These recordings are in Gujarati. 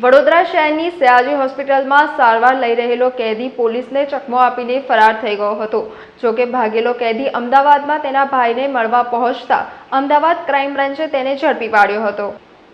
વડોદરા શહેરની સયાજી હોસ્પિટલમાં સારવાર લઈ રહેલો કેદી પોલીસને ચકમો આપીને ફરાર થઈ ગયો હતો. જોકે ભાગેલો કેદી અમદાવાદમાં તેના ભાઈને મળવા પહોંચતા અમદાવાદ ક્રાઇમ બ્રાન્ચે તેને ઝડપી પાડ્યો હતો.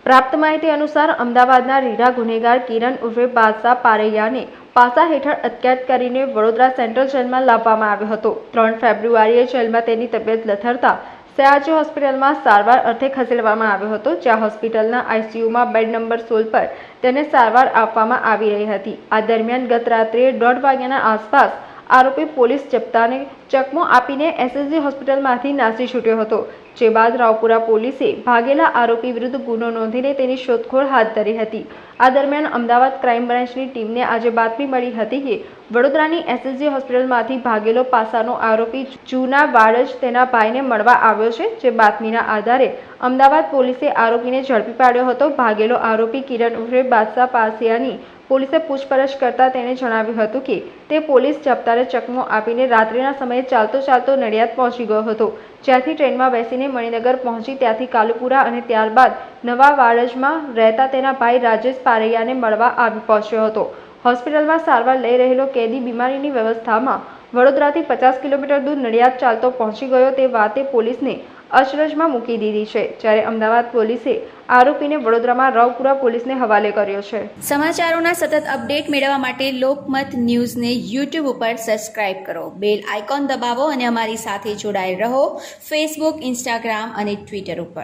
પ્રાપ્ત માહિતી અનુસાર અમદાવાદના રીઢા ગુનેગાર કિરણ ઉર્ફે બાદશાહ પારૈયાને પાસા હેઠળ અટકાયત કરીને વડોદરા સેન્ટ્રલ જેલમાં લાવવામાં આવ્યો હતો. ત્રણ ફેબ્રુઆરીએ જેલમાં તેની તબિયત લથડતા સયાજી હોસ્પિટલમાં સારવાર અર્થે ખસેડવામાં આવ્યો હતો, જ્યાં હોસ્પિટલના આઈસીયુમાં બેડ નંબર સોળ પર તેને સારવાર આપવામાં આવી રહી હતી. આ દરમિયાન ગત રાત્રે દોઢ વાગ્યાના આસપાસ આરોપી પોલીસ જપ્તાને ચકમો આપીને એસએસજી હોસ્પિટલમાંથી નાસી છૂટ્યો હતો, જે બાદ રાવપુરા પોલીસે ભાગેલા આરોપી વિરુદ્ધ ગુનો નોંધીને તેની શોધખોળ હાથ ધરી હતી. આ દરમિયાન અમદાવાદ ક્રાઇમ બ્રાન્ચની ટીમને આજે બાતમી મળી હતી કે વડોદરાની એસએસજી હોસ્પિટલમાંથી ભાગેલો પાસાનો આરોપી જૂના વાડજ તેના ભાઈને મળવા આવ્યો છે, જે બાતમીના આધારે અમદાવાદ પોલીસે આરોપીને ઝડપી પાડ્યો હતો. ભાગેલો આરોપી કિરણ ઉર્ફે બાદશાહ પાસિયાની પોલીસે પૂછપરછ કરતા તેણે જણાવ્યું હતું કે, તે પોલીસ જપ્તાને ચકમો આપીને રાત્રિના સમયે ચાલતો ચાલતો નડિયાદ પહોંચી ગયો હતો. જ્યાંથી ટ્રેનમાં બેસીને મણિનગર પહોંચી, ત્યાંથી કાલુપુરા અને ત્યારબાદ નવા વાડજમાં રહેતા તેના ભાઈ રાજેશ પારૈયાને મળવા આવી પહોંચ્યો હતો. હોસ્પિટલમાં સારવાર લઈ રહેલો કેદી બીમારીની વ્યવસ્થામાં વડોદરાથી પચાસ કિલોમીટર દૂર નડિયાદ ચાલતો પહોંચી ગયો તે વાતે પોલીસને અચરજમાં મૂકી દીધી છે. જ્યારે અમદાવાદ પોલીસે આરોપીને વડોદરામાં રાવપુરા પોલીસને હવાલે કર્યો છે. સમાચારોના સતત અપડેટ મેળવવા માટે લોકમત ન્યૂઝને યુટ્યુબ ઉપર સબસ્ક્રાઇબ કરો. બેલ આઇકોન દબાવો અને અમારી સાથે જોડાયેલ રહો. ફેસબુક ઇન્સ્ટાગ્રામ અને ટ્વિટર ઉપર.